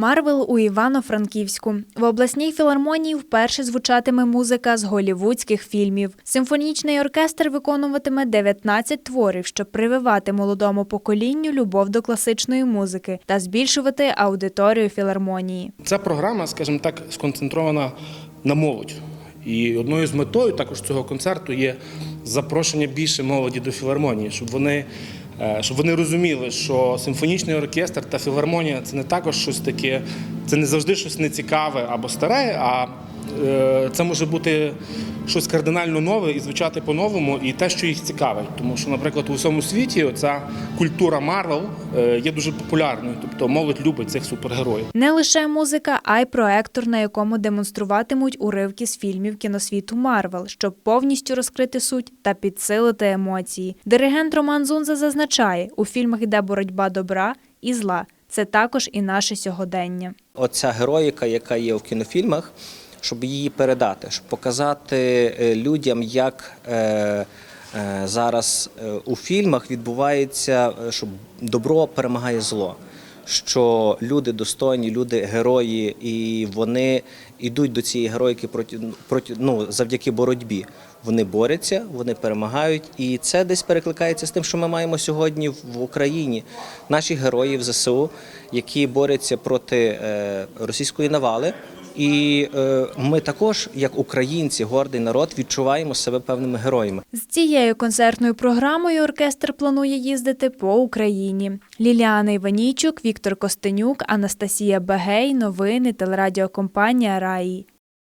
Марвел у Івано-Франківську. В обласній філармонії вперше звучатиме музика з голівудських фільмів. Симфонічний оркестр виконуватиме 19 творів, щоб прививати молодому поколінню любов до класичної музики та збільшувати аудиторію філармонії. Ця програма, скажімо так, сконцентрована на молодь. І одною з метою також цього концерту є запрошення більше молоді до філармонії, щоб вони, щоб вони розуміли, що симфонічний оркестр та філармонія це не також щось таке, це не завжди щось нецікаве або старе, а е, це може бути щось кардинально нове і звучати по-новому, і те, що їх цікавить. Тому що, наприклад, у всьому світі ця культура Марвел е, є дуже популярною, тобто молодь любить цих супергероїв. Не лише музика, а й проектор, на якому демонструватимуть уривки з фільмів кіносвіту Марвел, щоб повністю розкрити суть та підсилити емоції. Диригент Роман Зунза зазначає, у фільмах йде боротьба добра і зла. Це також і наше сьогодення. Оця героїка, яка є в кінофільмах, щоб її передати, щоб показати е, людям, як е, е, зараз у фільмах відбувається, що добро перемагає зло. Що люди достойні, люди герої, і вони йдуть до цієї героїки проти, проти ну, завдяки боротьбі. Вони борються, вони перемагають, і це десь перекликається з тим, що ми маємо сьогодні в Україні. Наші герої в ЗСУ, які борються проти російської навали. І е, ми також, як українці, гордий народ, відчуваємо себе певними героями. З цією концертною програмою оркестр планує їздити по Україні. Ліліана Іванійчук, Віктор Костенюк, Анастасія Бегей. Новини телерадіокомпанія Раї.